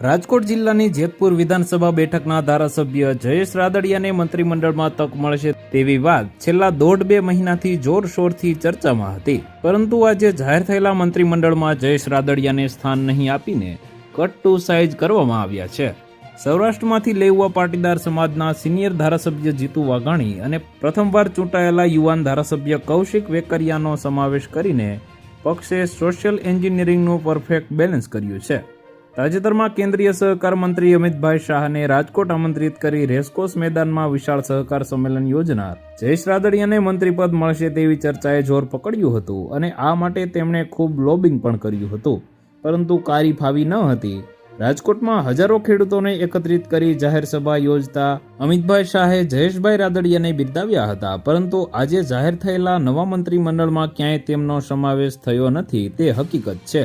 રાજકોટ જિલ્લાની જેતપુર વિધાનસભા બેઠકના ધારાસભ્ય જયેશ રાદડિયાને મંત્રીમંડળમાં તક મળશે તેવી વાત છેલ્લા દોઢ બે મહિનાથી જોરશોરથી ચર્ચામાં હતી. પરંતુ આજે જાહેર થયેલા મંત્રીમંડળમાં જયેશ રાદડિયાને સ્થાન નહીં આપીને કટ ટુ સાઇઝ કરવામાં આવ્યા છે. સૌરાષ્ટ્રમાંથી લેઉવા પાટીદાર સમાજના સિનિયર ધારાસભ્ય જીતુ વાઘાણી અને પ્રથમવાર ચૂંટાયેલા યુવાન ધારાસભ્ય કૌશિક વેકરિયાનો સમાવેશ કરીને પક્ષે સોશિયલ એન્જિનિયરિંગનું પરફેક્ટ બેલેન્સ કર્યું છે. તાજેતરમાં કેન્દ્રીય સહકાર મંત્રી અમિતભાઈ શાહને રાજકોટ આમંત્રિત કરી રેસકોર્સ મેદાનમાં વિશાળ સહકાર સંમેલન યોજનાર. જયેશ રાદડિયાને મંત્રીપદ મળશે તેવી ચર્ચાએ જોર પકડ્યું હતું અને આ માટે તેમણે ખૂબ લોબિંગ પણ કર્યું હતું. પરંતુ કારી ફાવી ન હતી. રાજકોટમાં હજારો ખેડૂતોને એકત્રિત કરી જાહેર સભા યોજતા અમિતભાઈ શાહે જયેશભાઈ રાદડિયાને બિરદાવ્યા હતા. પરંતુ આજે જાહેર થયેલા નવા મંત્રીમંડળમાં ક્યાંય તેમનો સમાવેશ થયો નથી, તે હકીકત છે.